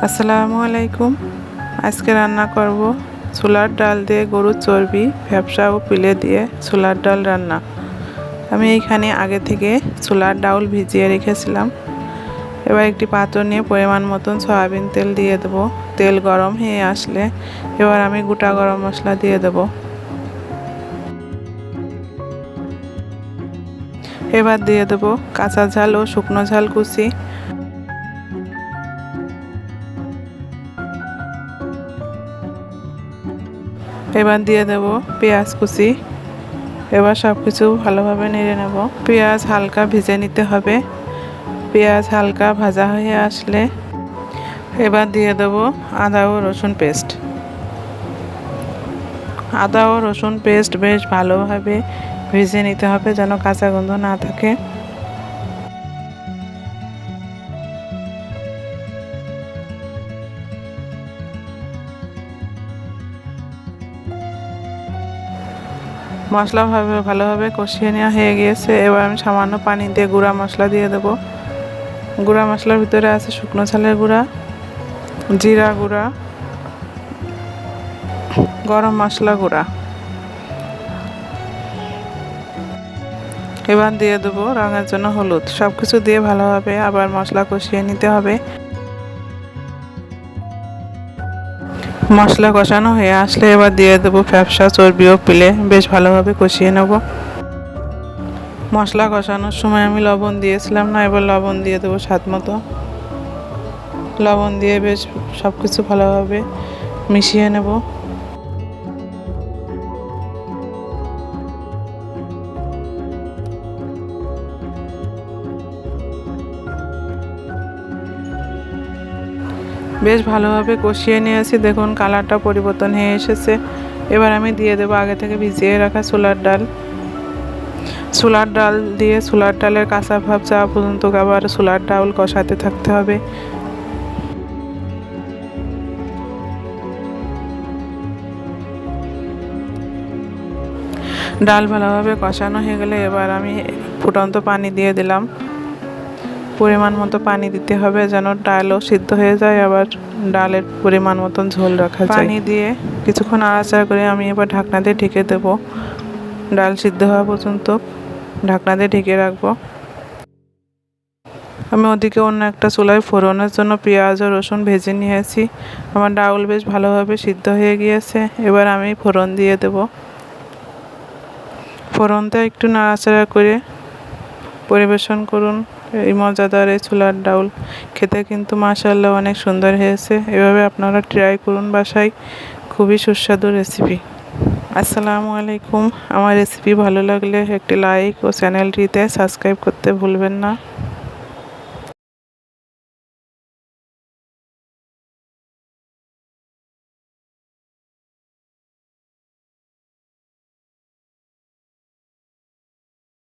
আসসালামু আলাইকুম। আজকে রান্না করব ছোলার ডাল দিয়ে গরুর চর্বি ভ্যাবসা ও পিলে দিয়ে ছোলার ডাল রান্না। আমি এইখানে আগে থেকে ছোলার ডাউল ভিজিয়ে রেখেছিলাম। এবার একটি পাত্র নিয়ে পরিমাণ মতন সয়াবিন তেল দিয়ে দেবো। তেল গরম হয়ে আসলে এবার আমি গোটা গরম মশলা দিয়ে দেব। এবার দিয়ে দেবো কাঁচা ঝাল ও শুকনো ঝাল কুচি। এবার দিয়ে দেব পেঁয়াজ কুচি। এবার সব কিছু ভালোভাবে নেড়ে নেব। পেঁয়াজ হালকা ভেজে নিতে হবে। পেঁয়াজ হালকা ভাজা হয়ে আসলে এবার দিয়ে দেব আদা ও রসুন পেস্ট। আদা ও রসুন পেস্ট বেশ ভালোভাবে ভেজে নিতে হবে যেন কাঁচা গন্ধ না থাকে। মশলা ভাবে ভালোভাবে কষিয়ে নেওয়া হয়ে গিয়েছে। এবার আমি সামান্য পানি দিয়ে গুঁড়া মশলা দিয়ে দেব। গুঁড়া মশলার ভিতরে আছে শুকনো চালের গুঁড়া, জিরা গুঁড়া, গরম মশলা গুঁড়া। এবার দিয়ে দেবো রঙের জন্য হলুদ। সব কিছু দিয়ে ভালোভাবে আবার মশলা কষিয়ে নিতে হবে। মশলা কষানো হয়ে আসলে এবার দিয়ে দেবো ফ্যাপসা চর্বিও পিলে। বেশ ভালোভাবে কষিয়ে নেব। মশলা কষানোর সময় আমি লবণ দিয়েছিলাম না, এবার লবণ দিয়ে দেবো স্বাদ মতো। লবণ দিয়ে বেশ সব কিছু ভালোভাবে মিশিয়ে নেব। বেশ ভালোভাবে কষিয়ে নিয়েছি। দেখুন, কালারটা পরিবর্তন হয়ে এসেছে। এবার আমি দিয়ে দেবো আগে থেকে ভিজিয়ে রাখা ছোলার ডাল। ছোলার ডাল দিয়ে ছোলার ডালের কাঁচা ভাব যাওয়া পর্যন্ত আবার ছোলার ডাল কষাতে থাকতে হবে। ডাল ভালোভাবে কষানো হয়ে গেলে এবার আমি ফুটন্ত পানি দিয়ে দিলাম। পরিমাণ মতো পানি দিতে হবে যেন ডালও সিদ্ধ হয়ে যায়, আবার ডালের পরিমাণ মতন ঝোল রাখা যায়। পানি দিয়ে কিছুক্ষণ আড়াচাড়া করে আমি এবার ঢাকনা দিয়ে ঢেকে দেবো। ডাল সিদ্ধ হওয়া পর্যন্ত ঢাকনা দিয়ে ঢেকে রাখব। আমি ওদিকে অন্য একটা চুলায় ফোড়নের জন্য পেঁয়াজ ও রসুন ভেজে নিয়েছি। আমার ডাউল বেশ ভালোভাবে সিদ্ধ হয়ে গিয়েছে, এবার আমি ফোড়ন দিয়ে দেব। ফোড়নটা একটু নাড়াচাড়া করে পরিবেশন করুন। এই মজাদার এই ছোলার ডাউল খেতে কিন্তু মাসাল্লাহ অনেক সুন্দর হয়েছে। এভাবে আপনারা ট্রাই করুন বাসায়। খুবই সুস্বাদু রেসিপি আসসালামু আলাইকুম। আমার রেসিপি ভালো লাগলে একটি লাইক ও চ্যানেলটিতে সাবস্ক্রাইব করতে ভুলবেন না।